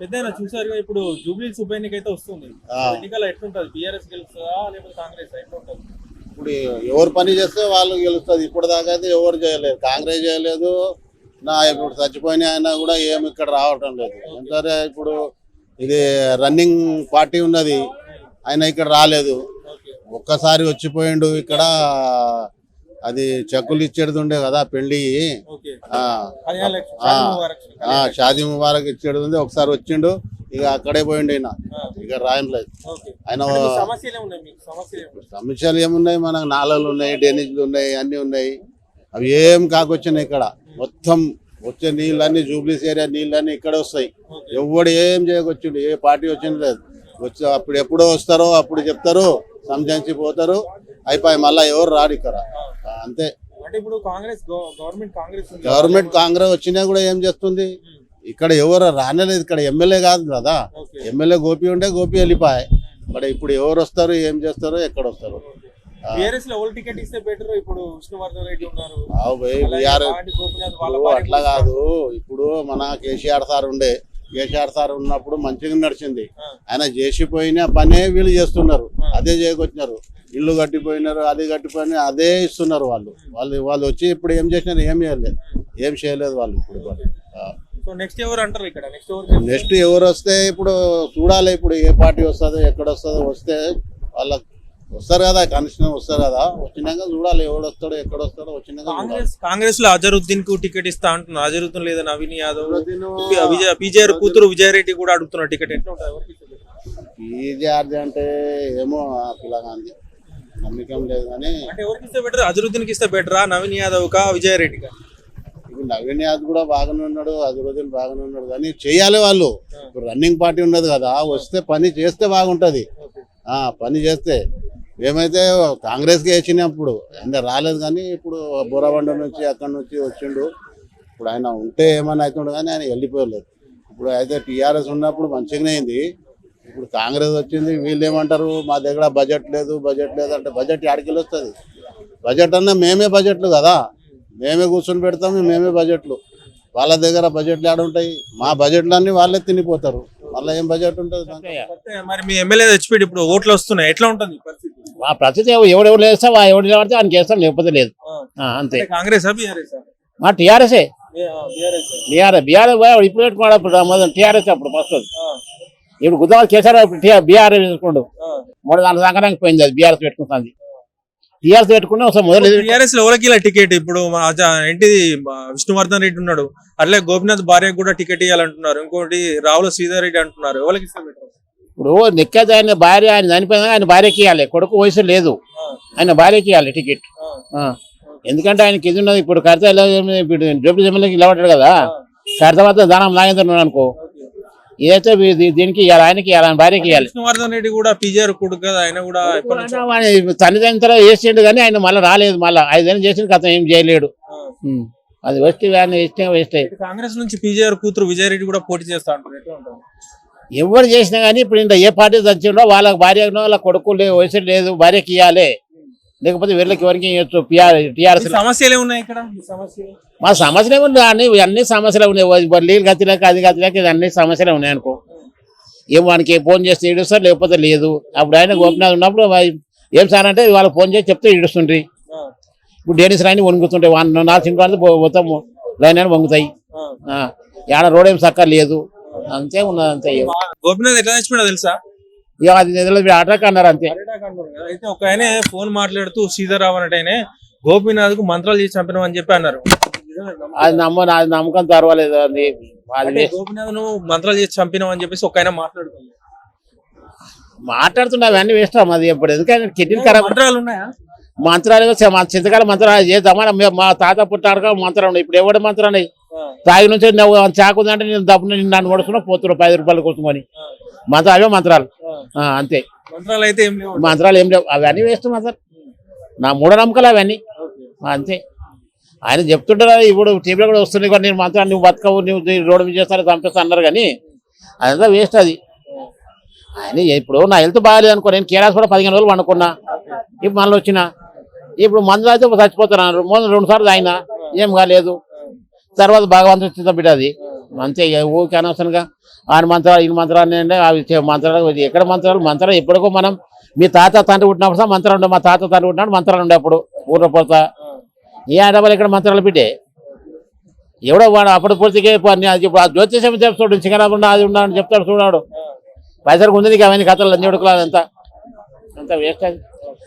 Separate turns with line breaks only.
పెద్ద చూసారుగా ఇప్పుడు జూబ్లీస్ ఉప ఎన్నిక అయితే వస్తుంది.
ఆ.
ఎన్నికల్లో ఎట్లుంటది? బీఆర్ఎస్ గెలుస్తుందా లేకపోతే కాంగ్రెస్ ఎట్లుంటది?
ఇప్పుడు ఎవరు పని చేస్తే వాళ్ళు గెలుస్తుంది ఇప్పుడు దాకా అయితే ఎవరు చేయలేదు. కాంగ్రెస్ చేయలేదు. నా ఇప్పుడు చచ్చిపోయిన ఆయన కూడా ఏమి ఇక్కడ రావటం లేదు. సరే ఇప్పుడు ఇది రన్నింగ్ పార్టీ ఉన్నది. ఆయన ఇక్కడ రాలేదు. ఒక్కసారి వచ్చిపోయిండు ఇక్కడ. అది చెక్కులు ఇచ్చేది ఉండే కదా పెళ్ళి
షాదీ ముబారక్.
ఇచ్చేది ఉంది. ఒకసారి వచ్చిండు. ఇక అక్కడే పోయిండు ఆయన ఇక రాయం లేదు
ఓకే.
ఆయన
సమస్యలు ఏమున్నాయి
మనకు నాళాలు ఉన్నాయి డ్రైనేజీలు ఉన్నాయి అన్నీ ఉన్నాయి. అవి ఏం కాకొచ్చినాయి ఇక్కడ. మొత్తం వచ్చే నీళ్ళన్నీ జూబ్లీస్ ఏరియా నీళ్ళన్నీ ఇక్కడ వస్తాయి. ఎవడు ఏం చేయకొచ్చిండు? ఏ పార్టీ వచ్చింది లేదు. వచ్చి అప్పుడు ఎప్పుడో వస్తారో అప్పుడు చెప్తారు. సంజాయించి పోతారు. అయిపోయి మళ్ళీ ఎవరు రారు ఇక్కడ. అంతే.
అంటే ఇప్పుడు కాంగ్రెస్ గవ- గవర్నమెంట్ కాంగ్రెస్
గవర్నమెంట్ కాంగ్రెస్ వచ్చినా కూడా ఏం చేస్తుంది? ఇక్కడ ఎవరు రానేలేదు ఇక్కడ ఎమ్మెల్యే కాదు కదా. ఎమ్మెల్యే గోపి ఉంటే గోపి వెళ్ళిపోయాయి మరి ఇప్పుడు ఎవరు వస్తారు ఏం చేస్తారు ఎక్కడ వస్తారు. అట్లా కాదు. ఇప్పుడు మన కేసీఆర్ సార్ ఉండే. కేసీఆర్ సార్ ఉన్నప్పుడు మంచిగా నడిచింది. ఆయన చేసిపోయిన పనే వీళ్ళు చేస్తున్నారు. అదే చేయకొచ్చినారు. ఇల్లు కట్టిపోయినారు అది కట్టిపోయిన అదే ఇస్తున్నారు వాళ్ళు. వాళ్ళు వాళ్ళు వచ్చి ఇప్పుడు ఏం చేసినారు? ఏం చేయలేదు. ఏం చేయలేదు వాళ్ళు ఇప్పుడు
సో నెక్స్ట్ ఎవరు అంటారు ఇక్కడ? నెక్స్ట్ ఎవరు
నెక్స్ట్ ఎవరు వస్తే ఇప్పుడు చూడాలి. ఇప్పుడు ఏ పార్టీ వస్తుందో ఎక్కడ వస్తుందో వస్తే వాళ్ళకి వస్తారు కదా కనిష్టం వస్తారు కదా వచ్చినాక చూడాలి ఎవడు వస్తాడో ఎక్కడ వస్తాడో వచ్చినాక.
కాంగ్రెస్ కాంగ్రెస్లో అజరుద్దీన్కు టికెట్ ఇస్తా అంటున్నారు. అజరుద్దీన్ లేదా నవీన్ యాదవ్ పీజేఆర్ కూతురు విజయారెడ్డి కూడా అడుగుతున్నారు టికెట్. ఎట్లా
అంటే ఏమో పిల్లగాంది నమ్మకం లేదు కానీ
అంటే ఎవరికి ఇస్తే బెటర్ అజరుద్దీన్కి ఇస్తే బెటరా నవీన్ యాదవ్ కా విజయారెడ్డి కా
ఇప్పుడు నవీన్ యాదవ్ కూడా బాగానే ఉన్నాడు అజరుద్దీన్ బాగానే ఉన్నాడు కానీ చేయాలి వాళ్ళు. ఇప్పుడు రన్నింగ్ పార్టీ ఉన్నది కదా వస్తే పని చేస్తే బాగుంటది. ఆ పని చేస్తే. ఏమైతే కాంగ్రెస్కి వేసినప్పుడు అంటే రాలేదు కానీ ఇప్పుడు బోరబండ నుంచి అక్కడి నుంచి వచ్చిండు. ఇప్పుడు ఆయన ఉంటే ఏమైనా అవుతుండు కానీ ఆయన వెళ్ళిపోలేదు. ఇప్పుడు అయితే టీఆర్ఎస్ ఉన్నప్పుడు మంచిగానే అయింది. ఇప్పుడు కాంగ్రెస్ వచ్చింది వీళ్ళు ఏమంటారు? మా దగ్గర బడ్జెట్ లేదు బడ్జెట్ లేదు అంటే బడ్జెట్ ఆడికెళ్ళి వస్తుంది బడ్జెట్ అన్నా మేమే బడ్జెట్లు కదా. మేమే కూర్చొని పెడతాము మేమే బడ్జెట్లు. వాళ్ళ దగ్గర బడ్జెట్లు ఆడ ఉంటాయి? మా బడ్జెట్లన్నీ అన్ని వాళ్ళే తినిపోతారు. మళ్ళీ ఏం బడ్జెట్ ఉంటుంది
మరి మీ ఎమ్మెల్యే తెచ్చిపెట్టి ఇప్పుడు ఓట్లు వస్తున్నాయి. ఎట్లా ఉంటుంది
ఆ ప్రస్తుతం ఎవడెవడు లేస్తే ఎవడు నిలబడితే ఆయన చేస్తాం లేకపోతే లేదు. అంతే.
కాంగ్రెస్
మా టీఆర్ఎస్ఏ
బీఆర్ఎస్
బీఆర్ఎస్. ఇప్పుడు పెట్టుకున్నాడు అప్పుడు టీఆర్ఎస్ అప్పుడు ఫస్ట్ ఇప్పుడు ఇప్పుడు టీ- బీఆర్ఎస్ పెట్టుకోండు మూడు నాలుగు సంక్రాంతికి పోయింది అది బీఆర్ఎస్ పెట్టుకుంటుంది. టీఆర్ఎస్ పెట్టుకుని ఒకసారి మొదలు
టీఆర్ఎస్లో ఎవరికి టికెట్? ఇప్పుడు ఏంటిది విష్ణువర్ధన్ రెడ్డి ఉన్నాడు. అట్లే గోపినాథ్ భార్యకు కూడా టికెట్ ఇవ్వాలంటున్నారు ఇంకోటి రావుల శ్రీధర్ రెడ్డి అంటున్నారు. ఎవరికి?
ఇప్పుడు నెక్కేది ఆయన భార్య ఆయన చనిపోయినా ఆయన భార్యకి ఇవ్వాలి కొడుకు వయసు లేదు. ఆయన భార్యకి ఇవ్వాలి టికెట్. ఎందుకంటే ఆయనకి ఇది ఉన్నది. ఇప్పుడు కర్త ఇప్పుడు డబ్బులు ఎమ్మెల్యేకి నిలబడ్డాడు కదా. కర్త వద్ద దానం నాగేంద్ర అనుకో. దీ- దీనికి ఇవ్వాలి ఆయనకి ఇవ్వాలి ఆయన భార్యకి ఇవ్వాలి
విష్ణువర్ధన్ రెడ్డి కూడా పీజీఆర్ కొడుకు కదా. ఆయన కూడా
తల్లిదండ్రులు చేసిండు కానీ ఆయన మళ్ళీ రాలేదు. మళ్ళీ ఐదేళ్ళు చేసిన కథ ఏం చేయలేడు. అది వేస్ట్ ఇష్టం వేస్ట్
ఇటు కాంగ్రెస్ నుంచి పీజీఆర్ కూతురు విజయారెడ్డి కూడా పోటీ చేస్తా అంటారు
ఎవరు చేసినా కానీ ఇప్పుడు ఇంత ఏ పార్టీ తెచ్చిండో వాళ్ళకి భార్య వాళ్ళ కొడుకు లేదు వయసు లేదు భార్యకి ఇవ్వాలి లేకపోతే వీళ్ళకి ఎవరికి ఇవ్వచ్చు టీఆర్ఎస్
సమస్యలు ఉన్నాయి ఇక్కడ?
మా సమస్యలు ఏముంది అన్ని అన్ని సమస్యలు ఉన్నాయి. నీళ్ళు గతిలేక అది గతిలేక ఇది అన్ని సమస్యలు ఉన్నాయి అనుకో. ఏం వానికి ఫోన్ చేస్తే ఇడుస్తారు లేకపోతే లేదు. అప్పుడు ఆయన గోపినాథ్ ఉన్నప్పుడు ఏం సార్ అంటే వాళ్ళకి ఫోన్ చేసి చెప్తే ఇడుస్తుండ్రి ఇప్పుడు డేనిస్ రాని వణుకుతుంటాయి వన్ నాలుగు సింగ్ మొత్తం లైన్ అని వంగుతాయి ఆడ రోడ్ ఏం చక్కగా లేదు అంతే ఉన్నది అంతే
గోపినాథ్ ఎట్లా తెచ్చిపోయినా తెలుసా?
ఇక అది ఆటకు అన్నారు అంతే.
అయితే ఒక ఆయన ఫోన్ మాట్లాడుతూ సీతారావు అన్నట్టు ఆయన గోపీనాథ్కు మంత్రాలు చేసి చంపినాం అని చెప్పి అన్నారు.
అది నమ్మ అది నమ్మకం తర్వాలేదు అది.
గోపీనాథ్ను మంత్రాలు చేసి చంపినాం అని చెప్పేసి ఒక ఆయన మాట్లాడుతుంది
మాట్లాడుతున్నా అవన్నీ వేస్ట్ అది ఇప్పుడు ఎందుకంటే కిడ్నీ ఖరాబ్
మంత్రాలు ఉన్నాయా?
మంత్రాలు చింతకాల మంత్రాలు చేద్దామా మే- తాత పుట్టాడుగా మంత్రం ఇప్పుడు ఎవరి మంత్రం తాగి నుంచి నువ్వు నేను డబ్బు నేను నన్ను కొడుతున్నా పోతున్నా పది రూపాయలు కోసమని
ఆ,
మంత్రాలు అవే మంత్రాలు. అంతే.
మంత్రాలు అయితే ఏం లేవు.
మంత్రాలు ఏం లేవు. అవన్నీ వేస్ట్ మంత్రాలు. నా మూఢనమ్మకాలు అవన్నీ. అంతే. ఆయన చెప్తుంటారు ఇప్పుడు టీవీలో కూడా వస్తుంది కూడా నేను మంత్రాలు నువ్వు బతకవు నువ్వు రోడ్డు మీద చేస్తాను చంపేస్తా అన్నారు కానీ అదంతా వేస్ట్ అది. ఆయన ఇప్పుడు నా హెల్త్ బాగాలేదు అనుకో నేను కేరాస్ కూడా పదిహేను రోజులు వండుకున్నా. ఇప్పుడు మళ్ళీ వచ్చిన. ఇప్పుడు మందులు అయితే చచ్చిపోతున్నారు ముందు రెండు సార్లు తాగినా. ఏం కాలేదు. తర్వాత భగవంతుడు చిత్త బిడ్డ అది. అంతే ఊరికి అనవసరంగా ఆయన మంత్రాలు ఈ మంత్రాలు అంటే అవి మంత్రాలు ఎక్కడ మంత్రాలు మంత్రాలు ఎప్పటికో మనం మీ తాత తండ్రి పుట్టినప్పుడు సార్ మంత్రాలు ఉండే మా తాత తండ్రి పుట్టినప్పుడు మంత్రాలు ఉండే అప్పుడు ఊర్లో పోతా. ఏ ఆడవాళ్ళు ఇక్కడ మంత్రాలు పెట్టే? ఎవడో వాడు అప్పుడు పూర్తిగా ఇప్పుడు ఆ జ్యోతిషం చెప్తాడు చికెన్ అది ఉన్నా అని చెప్తాడు చూడాడు పైసలు ఉంది నీకు అవన్నీ కథలు అన్ని ఉడకలు అదంతా అంతా వేస్ట్ అది.